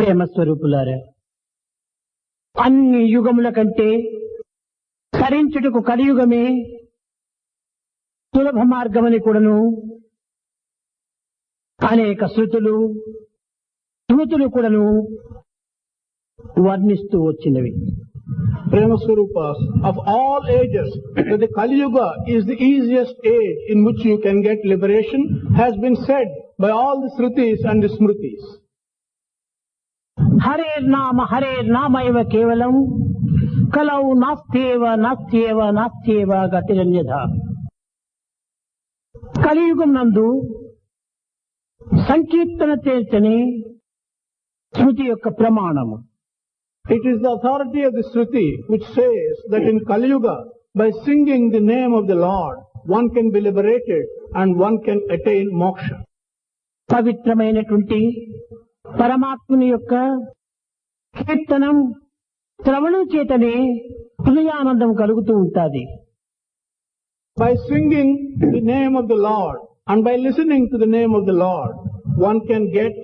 ప్రేమ స్వరూపులారా అన్ని యుగముల కంటే కరించుటకు కలియుగమే సులభ మార్గమని కూడాను అనేక శృతులు శృతులు కూడాను వర్ణిస్తూ వచ్చినవి. ప్రేమ స్వరూప of all ages Kaliyuga is the easiest age in which you can get liberation has been said by all the shrutis and the smritis హరేర్నామ హరేర్నామైవ కేవలం కలౌ నాస్త్యేవ నాస్త్యేవ నాస్త్యేవ గతిరన్యధ కలియుగం నందు సంకీర్తన చేర్చని స్మృతి యొక్క ప్రమాణము It is the authority of the Sruti which says that in Kali Yuga, by singing the name of the Lord, one can be liberated and one can attain moksha. పవిత్రమైనటువంటి పరమాత్మని యొక్క కీర్తనం శ్రవణం చేతనే హృదయానందం కలుగుతూ ఉంటుంది. By singing the name of the Lord and by listening to the name of the Lord one can get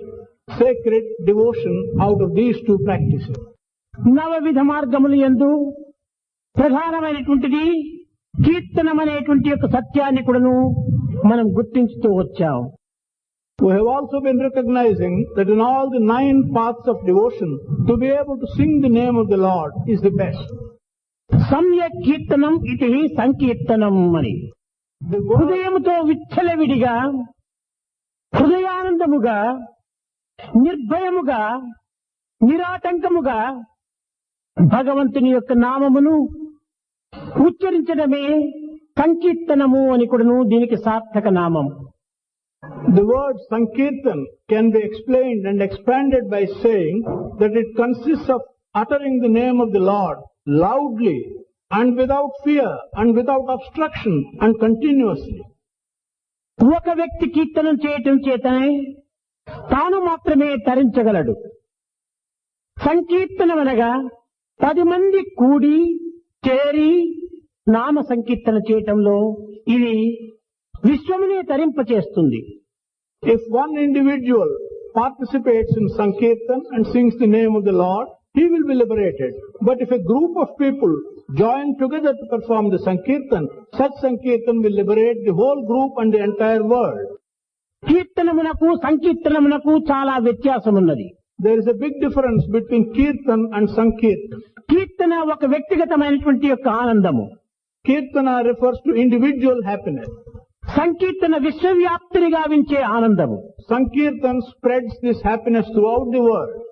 secret devotion out of these two practice నవ విధ మార్గములు ఎందు ప్రధానమైనటువంటిది కీర్తనం అనేటువంటి యొక్క సత్యాన్ని కూడాను మనం గుర్తించుతూ వచ్చాము We have also been recognizing that in all the nine paths of devotion, to be able to sing the name of the Lord is the best. సమ్యక్ కీర్తనం ఇది సంకీర్తనం అని హృదయముతో విచ్చలవిడిగా హృదయానందముగా నిర్భయముగా నిరాటంకముగా భగవంతుని యొక్క నామమును ఉచ్చరించడమే సంకీర్తనము అని కూడాను దీనికి సార్థక నామం the word Sankirtan can be explained and expanded by saying that it consists of uttering the name of the Lord loudly and without fear and without obstruction and continuously. ఒక వ్యక్తి కీర్తనం చేయటం చేతనే తాను మాత్రమే తరించగలడు సంకీర్తనం అనగా పది మంది కూడి చేరి నామ సంకీర్తన చేయటంలో ఇది విశ్వమునే తరింపచేస్తుంది If one individual participates in Sankirtan and sings the name of the Lord, he will be liberated. But if a group of people join together to perform the Sankirtan, such Sankirtan will liberate the whole group and the entire world. కీర్తనమునకు సంకీర్తనమునకు చాలా వ్యత్యాసం ఉన్నది There is a big difference between Kirtan and Sankirtan. కీర్తన ఒక వ్యక్తిగతమైనటువంటి యొక్క ఆనందము Kirtana refers to individual happiness. సంకీర్తన విశ్వవ్యాప్తిని గావించే ఆనందము. Sankirtana spreads this happiness through the world